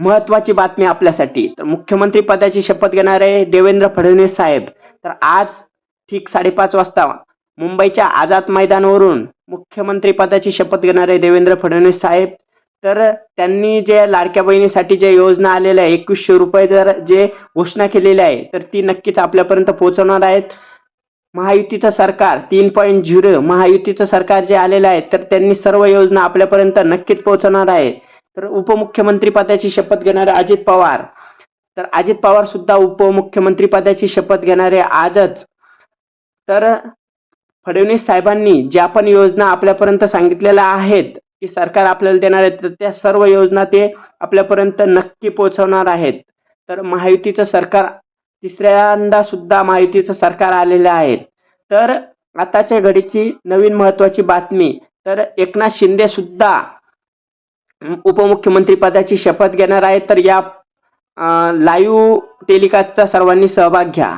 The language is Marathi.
महत्वाची बातमी आपल्यासाठी. तर मुख्यमंत्री पदाची शपथ घेणारे देवेंद्र फडणवीस साहेब. तर आज ठीक साडेपाच वाजता मुंबईच्या आझाद मैदानावरून मुख्यमंत्री पदाची शपथ घेणारे देवेंद्र फडणवीस साहेब. तर त्यांनी जे लाडक्या बहिणीसाठी जे योजना आलेल्या आहे एकवीसशे रुपये जर जे घोषणा केलेली आहे तर ती नक्कीच आपल्यापर्यंत पोहोचवणार आहेत. महायुतीचं सरकार तीन पॉईंट झिरो महायुतीचं सरकार जे आलेलं आहे तर त्यांनी सर्व योजना आपल्यापर्यंत नक्कीच पोहोचवणार आहे. तर उपमुख्यमंत्री पदाची शपथ घेणारे अजित पवार. तर अजित पवार सुद्धा उपमुख्यमंत्री पदाची शपथ घेणारे आजच. तर फडणवीस साहेबांनी ज्या पण योजना आपल्यापर्यंत सांगितलेल्या आहेत की सरकार आपल्याला देणार आहे तर त्या सर्व योजना ते आपल्यापर्यंत नक्की पोहोचवणार आहेत. तर महायुतीचं सरकार तिसऱ्यांदा सुद्धा महायुतीचं सरकार आलेलं आहे. तर आताच्या घडीची नवीन महत्वाची बातमी तर एकनाथ शिंदे सुद्धा उपमुख्यमंत्री पदाची शपथ घेणार आहेत तर या लाईव्ह टेलिकास्टचा सर्वांनी सहभाग घ्या.